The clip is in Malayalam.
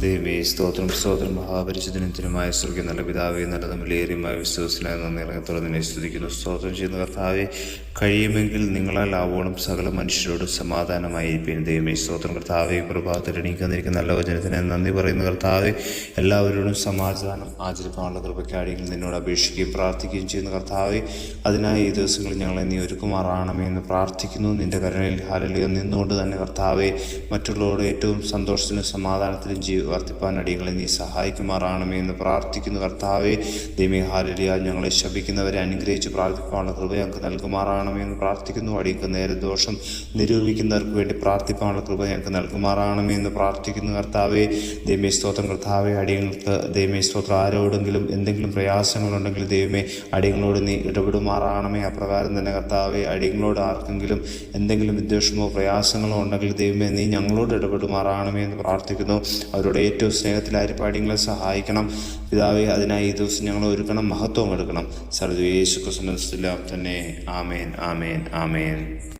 ദൈവമേ സ്തോത്രം സ്തോത്രം. മഹാപരിശുദ്ധനത്തിനുമായ സ്വർഗീയ നല്ല പിതാവേ നല്ല തമ്മിലേറിയുമായ വിശ്വസിനായ നന്ദി ഇറങ്ങത്തോടെ നിന്നെ സ്തുതിക്കുന്നു. സ്തോത്രം ചെയ്യുന്ന കർത്താവെ കഴിയുമെങ്കിൽ നിങ്ങളാൽ ആവോളം സകല മനുഷ്യരോട് സമാധാനമായിരിക്കും ദൈവമേ സ്തോത്രം. കർത്താവെ പ്രഭാതത്തിൽ എണീക്കാതിരിക്കുന്ന നല്ല വചനത്തിന് നന്ദി പറയുന്ന കർത്താവെ. എല്ലാവരോടും സമാധാനം ആചരിക്കാനുള്ള കൃപക്കാടിയിൽ നിന്നോട് അപേക്ഷിക്കുകയും പ്രാർത്ഥിക്കുകയും ചെയ്യുന്ന കർത്താവെ. അതിനായി ഈ ദിവസങ്ങളിൽ ഞങ്ങളെ നീ ഒരുക്കുമാറാണമേ എന്ന് പ്രാർത്ഥിക്കുന്നു. നിന്റെ കരുണയിൽ ഹാലലിയോ നിന്നുകൊണ്ട് തന്നെ കർത്താവെ മറ്റുള്ളവരോട് ഏറ്റവും സന്തോഷത്തിനും സമാധാനത്തിനും ജീവ വർദ്ധിപ്പാൻ അടിയങ്ങളെ നീ സഹായിക്കുമാറാണമേ എന്ന് പ്രാർത്ഥിക്കുന്നു. കർത്താവെ ദൈവമേ ഹാലലിയ. ഞങ്ങളെ ശപിക്കുന്നവരെ അനുഗ്രഹിച്ച് പ്രാർത്ഥിപ്പാനുള്ള കൃപ ഞങ്ങൾക്ക് നൽകുമാറാണമേ എന്ന് പ്രാർത്ഥിക്കുന്നു. അടിയങ്ങൾക്ക് നേരെ ദോഷം നിരൂപിക്കുന്നവർക്ക് വേണ്ടി പ്രാർത്ഥിപ്പാനുള്ള കൃപ ഞങ്ങൾക്ക് നൽകുമാറാണമേ എന്ന് പ്രാർത്ഥിക്കുന്നു. കർത്താവെ ദൈവമേ സ്തോത്രം. കർത്താവെ അടിയങ്ങൾക്ക് ദൈവമേ സ്തോത്രം. ആരോടെങ്കിലും എന്തെങ്കിലും പ്രയാസങ്ങളുണ്ടെങ്കിൽ ദൈവമേ അടിയങ്ങളോട് നീ ഇടപെടുമാറാണമേ. അപ്രകാരം തന്നെ കർത്താവെ അടിയങ്ങളോട് ആർക്കെങ്കിലും എന്തെങ്കിലും വിദ്വേഷമോ പ്രയാസങ്ങളോ ഉണ്ടെങ്കിൽ ദൈവമേ നീ ഞങ്ങളോട് ഇടപെടുമാറാണമേ എന്ന് പ്രാർത്ഥിക്കുന്നു. അവരോട് ഏറ്റവും സ്നേഹത്തിലായിരിക്കും അടിയങ്ങളെ സഹായിക്കണം. പിതാവെ അതിനായി ഈ ദിവസം ഞങ്ങൾ ഒരുക്കണം മഹത്വം എടുക്കണം. സർവേശു ക്രിസ്തുവിനെല്ലാം തന്നെ. ആമേൻ ആമേൻ ആമേൻ.